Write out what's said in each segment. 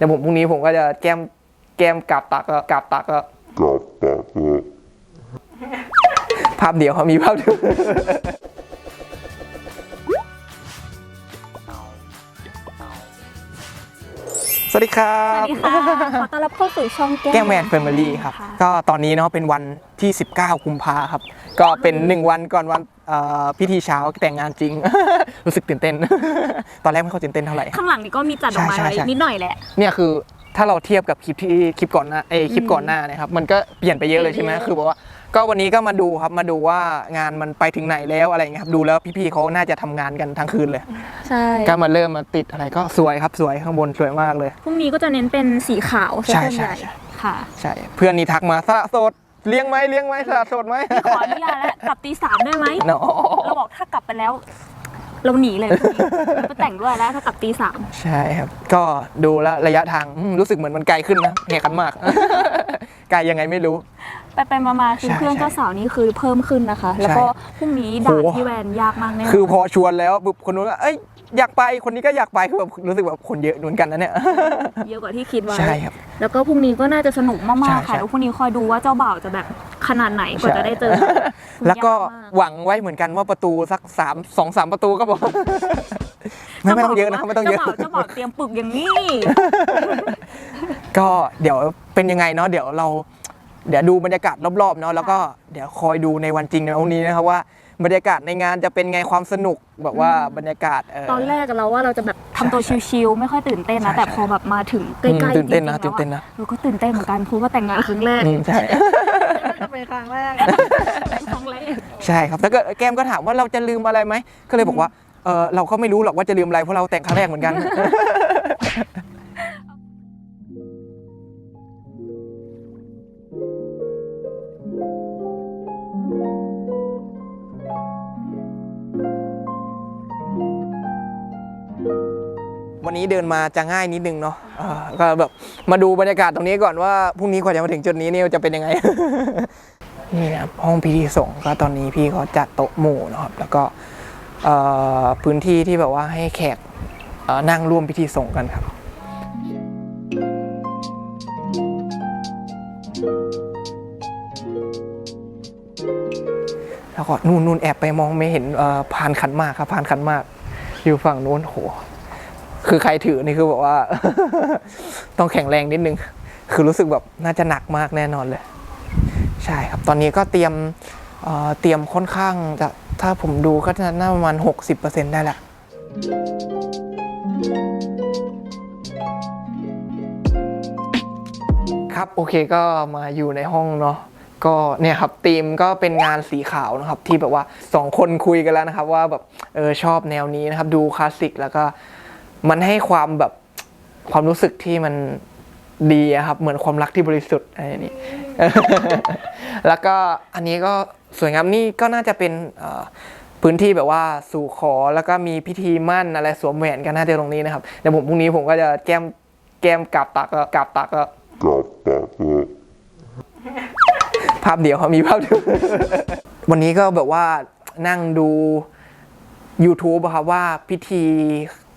เดี๋ยวผมพรุ่งนี้ผมก็จะแก้มแก้มกราบตักก็กราบตักก็ Got that. uh, ภาพเดียวเขามีภาพเดียวสวัสดีครัสวับสดีค่ะ ขอต้อนรับเข้าสู่ช่องแก้วแก้วแมนแฟมิลี่ครับะก็ตอนนี้เนาะเป็นวันที่ 19 กุมภาครับ ก็เป็น 1 วันก่อนวันเอ่อ พิธีเช้าแต่งงานจริง รู้สึกตื่นเต้น ตอนแรกไม่ค่อยตื่นเต้นเท่าไหร่ ข้างหลังนี่ก็มีจัดดอกไม้ใช่ไว้ใช่นิดหน่อยแหละ เนี่ยคือถ้าเราเทียบกับคลิปที่คลิปก่อนหน้าเอยคลิปก่อนหน้านะครับ มันก็เปลี่ยนไปเยอะเลยใช่ไหมเปลี่ยนไปเยอะคือบอกว่าก็วันนี้ก็มาดูครับมาดูว่างานมันไปถึงไหนแล้วอะไรอย่างเงี้ยครับดูแล้วพี่ๆเขาน่าจะทำงานกันทั้งคืนเลยใช่ก็มาเริ่มมาติดอะไรก็สวยครับสวยข้างบนสวยมากเลยพรุ่งนี้ก็จะเน้นเป็นสีขาวใช่ส่วนใช่ใหญ่ใช่ค่ะใช่เพื่อนนี่ทักมาสละโสด เลี้ยงไหมเลี้ยงไหมสละโสดไหมขออนุญาตแล้วกลับตีสามได้ไหมเนาะเราบอกถ้ากลับไปแล้ว เราหนีเลยพรุ่งนี้เราไปแต่งด้วยแล้วถ้ากลับตีสามใช่ครับ ก็ดูแล้วระยะทางอืมรู้สึกเหมือนมันไกลขึ้นนะแหกขันมาก ไกลยังไงไม่รู้ ไปไปๆมาๆคือใช่เพื่อนเจ้าสาวนี่คือเพิ่มขึ้นนะคะ แล้วก็พรุ่งนี้ด่านโหที่แวนยากมากแน่คือพอชวนแล้วปุ๊บคนนู้นก็เอ้ยอยากไปคนนี้ก็อยากไปคือแบบรู้สึกแบบคนเยอะเหมือนกันนะเนี่ย เยอะกว่าที่คิดไว้ ใช่ครับ แล้วก็พรุ่งนี้ก็น่าจะสนุกมากๆใช่ค่ะใช่ แล้วพรุ่งนี้คอยดูว่าเจ้าบ่าวจะแบบขนาดไหนกว่าจะได้เจอแล้วก็ยากมากหวังไว้เหมือนกันว่าประตูสักสามสองสามประตูก็พอไม่ไม่ต้องเยอะนะครับไม่ต้องเยอะ เจ้าบ่าวเจ้าบ่าวเตรียมปึกอย่างนี้ ก็เดี๋ยวเป็นยังไงเนาะเดี๋ยวเรา เดี๋ยวดูบรรยากาศรอบๆเนาะแล้วก็เดี๋ยวคอยดูในวันจริงในวันนี้นะครับว่าบรรยากาศในงานจะเป็นไงความสนุกแบบว่าบรรยากาศเตอนแรกเราว่าเราจะแบบทำตัวชิลๆไม่ค่อยตื่นเต้นใช่นะแต่ใช่พอแบบมาถึงใกล้ๆอืมตื่นเต้นนะจริงๆตื่นเต้นนะเราก็ตื่นเต้นเหมือนกันเพราะว่าแต่งงานครั้งแรกอืมใช่เป็นครั้งแรกเป็นครั้งแรกใช่ครับแล้วก็แก้มก็ถามว่าเราจะลืมอะไรไหมก็เลยบอกว่าเออเราก็ไม่รู้หรอกว่าจะลืมอะไรเพราะเราแต่งครั้งแรกเหมือนกัน นี้เดินมาจะง่ายนิดนึงเนาะก็แบบมาดูบรรยากาศตรงนี้ก่อนว่าพรุ่งนี้กว่าจะมาถึงจุดนี้เนี่ยจะเป็นยังไง นี่นะครับห้องพิธีสงฆ์ก็ตอนนี้พี่เขาจัดโต๊ะหมู่นะครับ แล้วก็พื้นที่ที่แบบว่าให้แขกนั่งร่วมพิธีสงฆ์กันครับแล้วก็นู่นนู่นแอบไปมองไม่เห็นเอ่านขันมากครับพานขันมาก อยู่ฝั่งนู้นโห คือใครถือนี่คือแบบว่า ต้องแข็งแรงนิดนึง คือรู้สึกแบบน่าจะหนักมากแน่นอนเลย ใช่ครับ ตอนนี้ก็เตรียมเเตรียมค่อนข้างจะถ้าผมดูก็น่าประมาณ 60%ได้แหละครับโอเคก็มาอยู่ในห้องเนาะก็เนี่ยครับธีมก็เป็นงานสีขาวนะครับที่แบบว่าสองคนคุยกันแล้วนะครับ ว่าแบบเออชอบแนวนี้นะครับ ดูคลาสสิกแล้วก็ มันให้ความแบบความรู้สึกที่มันดีครับ เหมือนความรักที่บริสุทธิ์อะไรอย่างนี้ แล้วก็อันนี้ก็สวยงามนี่ก็น่าจะเป็นพื้นที่แบบว่าสู่ขอแล้วก็มีพิธีมั่นอะไรสวมแหวนกันน่าจะตรงนี้นะครับเดี๋ยวผมพรุ่งนี้ผมก็จะแก้มแก้มกราบตักก็กาบตักก็ Got that. uh, ภาพเดียวครับมีภาพเดียววันนี้ก็แบบว่านั่งดู YouTube ครับว่าพิธี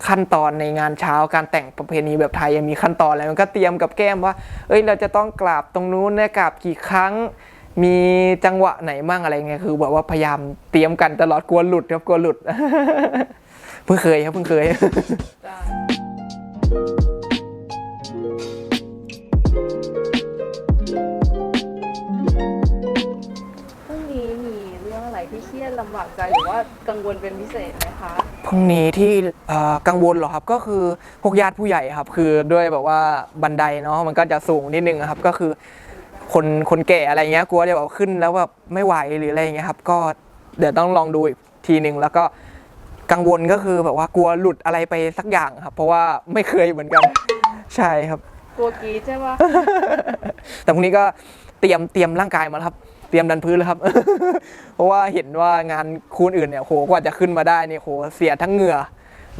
ขั้นตอนในงานเช้าการแต่งประเพณีแบบไทยยังมีขั้นตอนอะไรมันก็เตรียมกับแก้มว่า เอ้ยเราจะต้องกราบตรงนู้นนะกราบกี่ครั้ง มีจังหวะไหนมั่งอะไรเงี้ยคือแบบว่าพยายามเตรียมกันตลอดกลัวหลุดครับกลัวหลุดเพิ่งเคยครับเพิ่งเคยพรุ่งนี้มีเรื่องอะไรที่เครียดลำบากใจหรือว่ากังวลเป็นพิเศษไหมคะ พรุ่งนี้ที่เอ่อกังวลเหรอครับก็คือพวกญาติผู้ใหญ่ครับ คือด้วยแบบว่าบันไดเนาะมันก็จะสูงนิดนึงอะครับก็คือ คนคนแก่อะไรเงี้ยกลัวจะแบบขึ้นแล้วแบบไม่ไหวหรืออะไรเงี้ยครับ ก็เดี๋ยวต้องลองดูอีกทีหนึ่งแล้วก็กังวลก็คือแบบว่ากลัวหลุดอะไรไปสักอย่างครับ เพราะว่าไม่เคยเหมือนกัน ใช่ครับ กลัวกรีดใช่ปะ แต่พรุ่งนี้ก็เตรียมเตรียมร่างกายมาแล้วครับเตรียมดันพื้นแล้วครับ เพราะว่าเห็นว่างานคูนอื่นเนี่ยโหกว่าจะขึ้นมาได้เนี่ยโหเสียทั้งเหงื่อ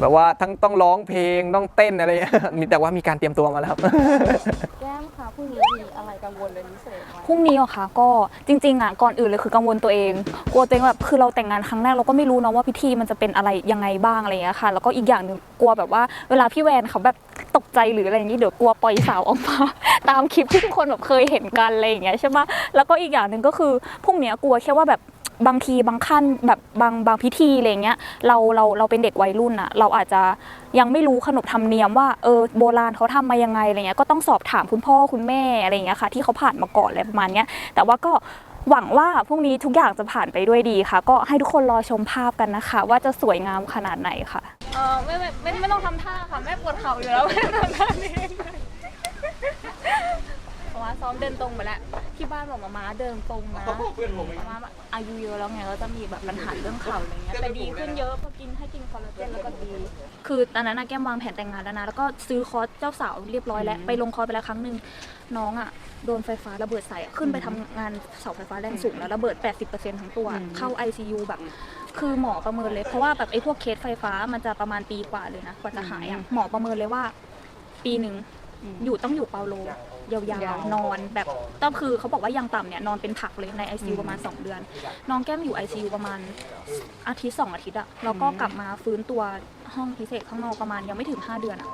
แบบว่าทั้งต้องร้องเพลงต้องเต้นอะไร มีแต่ว่ามีการเตรียมตัวมาแล้วครับ แก้มคะพรุ่งนี้มีอะไรกังวลเป็นพิเศษไหมพรุ่งนี้เหรอคะก็จริงๆอะก่อนอื่นเลยคือกังวลตัวเองกลัวตัวเองแบบคือเราแต่งงานครั้งแรกเราก็ไม่รู้เนาะว่าพิธีมันจะเป็นอะไรยังไงบ้างอะไรอย่างเงี้ยค่ะ แล้วก็อีกอย่างหนึ่งกลัวแบบว่าเวลาพี่แวนเขาแบบตกใจหรืออะไรอย่างนี้เดี๋ยวกลัวปล่อยสาวออกมา ตามคลิปที่ทุกคนแบบเคยเห็นกันอะไรอย่างเงี้ยใช่ไหมแล้วก็อีกอย่างหนึ่งก็คือพรุ่งเนี้ยกลัวแค่ว่าแบบ บางทีบางขั้นแบบบางบางพิธีอะไรเงี้ยเราเราเราเป็นเด็กวัยรุ่นอะเราอาจจะยังไม่รู้ขนบธรรมเนียมว่าเออโบราณเขาทำมายังไงอะไรเงี้ยก็ต้องสอบถามคุณพ่อคุณแม่อะไรเงี้ยค่ะที่เขาผ่านมาก่อนอะไรประมาณเนี้ยแต่ว่าก็หวังว่าพรุ่งนี้ทุกอย่างจะผ่านไปด้วยดีค่ะ ก็ให้ทุกคนรอชมภาพกันนะคะ ว่าจะสวยงามขนาดไหนค่ะเออไม่ไม่ไม่ต้องทำท่าค่ะแม่ปวดเข่าอยู่แล้วไม่ต้องทำท่านี้เพราะว่าซ้อมเดินตรงไปแล้วที่บ้านบอกมาม้าเดินตรงนะมาม้าอายุเยอะแล้วไงก็จะมีแบบปัญหาเรื่องเข่าอะไรเงี้ยแต่ดีขึ้นเยอะพอกินให้กินคอลลาเจนแล้วก็ดี คือตอนนั้นนะแก้มวางแผนแต่งงานแล้วนะแล้วก็ซื้อคอร์สเจ้าสาวเรียบร้อยแล้วไปลงคอร์สไปแล้วครั้งหนึ่งน้องอะโดนไฟฟ้าระเบิดใส่อะขึ้นไปทำงานเสาไฟฟ้าแรงสูงแล้วระเบิด 80%ทั้งตัว เข้า ICU แบบ คือหมอประเมินเลย เพราะว่าแบบไอ้พวกเคสไฟฟ้ามันจะประมาณปีกว่าเลยนะกว่าจะหายอะหมอประเมินเลยว่า ปีหนึ่ง อยู่ต้องอยู่เปาโลยาวๆนอนแบบต้องคือเขาบอกว่ายังต่ำเนี่ยนอนเป็นผักเลยใน ICU ประมาณ 2 เดือน น้องแก้มอยู่ ICU ประมาณอาทิตย์สองอาทิตย์อะแล้วก็กลับมาฟื้นตัวห้องพิเศษข้างนอกประมาณยังไม่ถึง 5 เดือนอะ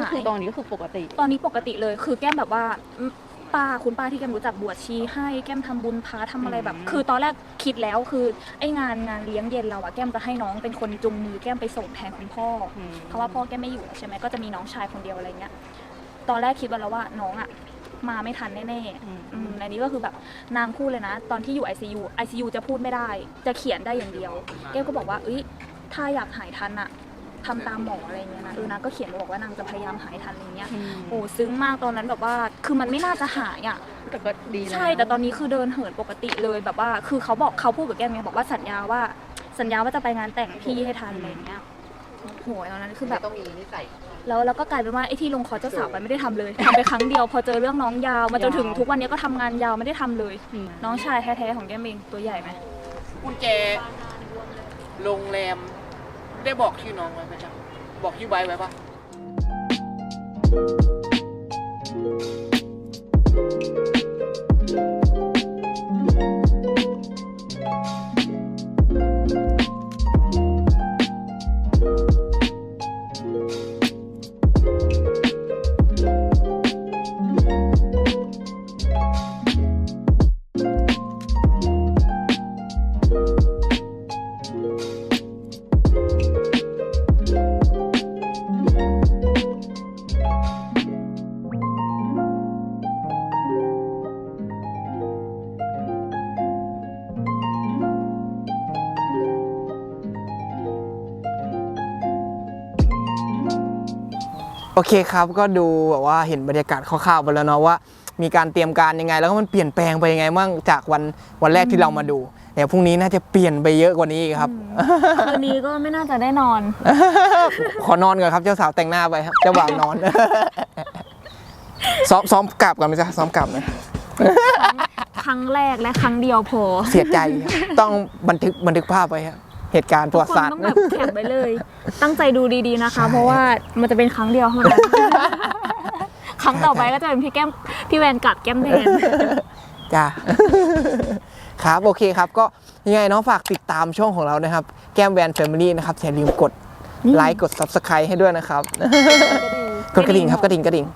ก็คือตอนนี้ก็คือปกติ ตอนนี้ปกติเลยคือแก้มแบบว่าอืมป้าคุณป้าที่แก้มรู้จักบวชชีให้แก้มทำบุญพาทำอะไรแบบ คือตอนแรกคิดแล้วคือไอ้งานงานเลี้ยงเย็นเราอะแก้มจะให้น้องเป็นคนจุงมือแก้มไปส่งแทนคุณพ่ออมเพราะว่าพ่อแก้มไม่อยู่แล้วใช่ไหมก็จะมีน้องชายคนเดียวอะไรเงี้ย ตอนแรกคิดไว้แล้วว่าน้องอะมาไม่ทันแน่ๆอืมอืมอันนี้ก็คือแบบนางพูดเลยนะ ตอนที่อยู่ ICU ICU จะพูดไม่ได้ จะเขียนได้อย่างเดียว แก้วก็บอกว่าเอ้ยถ้าอยากหายทันอะทำตามหมออะไรเงี้ยนะเออนางก็เขียนมาบอกว่านางจะพยายามหายทันอะไรเงี้ยโอ้ซึ้งมากตอนนั้นแบบว่าคือมันไม่น่าจะหายอะแต่ก็ดีนะใช่แต่ตอนนี้คือเดินเหินปกติเลยแบบว่า คือเขาบอกเขาพูดกับแก้มไงบอกว่าสัญญาว่าสัญญาว่าจะไปงานแต่งพี่ให้ทันอะไรเงี้ยโหยตอนนั้นคือแบบต้องมีนิสัย แล้วแล้วก็กลายเป็นว่าไอ้ที่ลงคอร์สเจ้าสาวไปไม่ได้ทำเลยทำไปครั้งเดียวพอเจอเรื่องน้องยาวมาจนถึงทุกวันนี้ก็ทำงานยาวไม่ได้ทำเลยอืมน้องชายแท้ๆของแก้มเองตัวใหญ่ไหมกุญแจโรงแรมได้บอกชื่อน้องไว้ไหมจ๊ะบอกชื่อไว้ไว้ปะ โอเคครับก็ดูแบบว่าเห็นบรรยากาศคร่าวๆไปแล้วเนาะว่า มีการเตรียมการยังไง แล้วก็มันเปลี่ยนแปลงไปยังไงบ้างจากวันวันแรกที่เรามาดูเดี๋ยวพรุ่งนี้น่าจะเปลี่ยนไปเยอะกว่านี้อีกครับ คืนนี้ก็ไม่น่าจะได้นอน ขอนอนก่อนครับเจ้าสาวแต่งหน้าไปครับเจ้าบ่าวนอนซ้อมซ้อมกลับก่อนไหมจ๊ะซ้อมกลับไหมครั้งแรกและครั้งเดียวพอ เสียใจครับต้องบันทึกบันทึกภาพไว้ครับ เหตุการณ์ประวัติศาสตทุร์กคนต้องแบบแข็งไปเลย ตั้งใจดูดีๆนะคะเพราะว่ามันจะเป็นครั้งเดียวเท่านั้น ครั้งต่อไปก็จะเป็นพี่แก้มพี่แวนกัดแก้มแทนจ้า ครับ โอเคครับ ก็ยังไงน้องฝากติดตามช่องของเรานะครับ แก้มแวนแฟมิลี่นะครับอย่าลืมกดไลค์กด subscribe ให้ด้วยนะครับ กดกระดิ่งครับกระดิ่งกระดิ่ง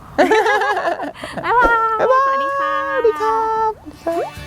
บ๊ายบาย สวัสดีค่ะ สวัสดีครับ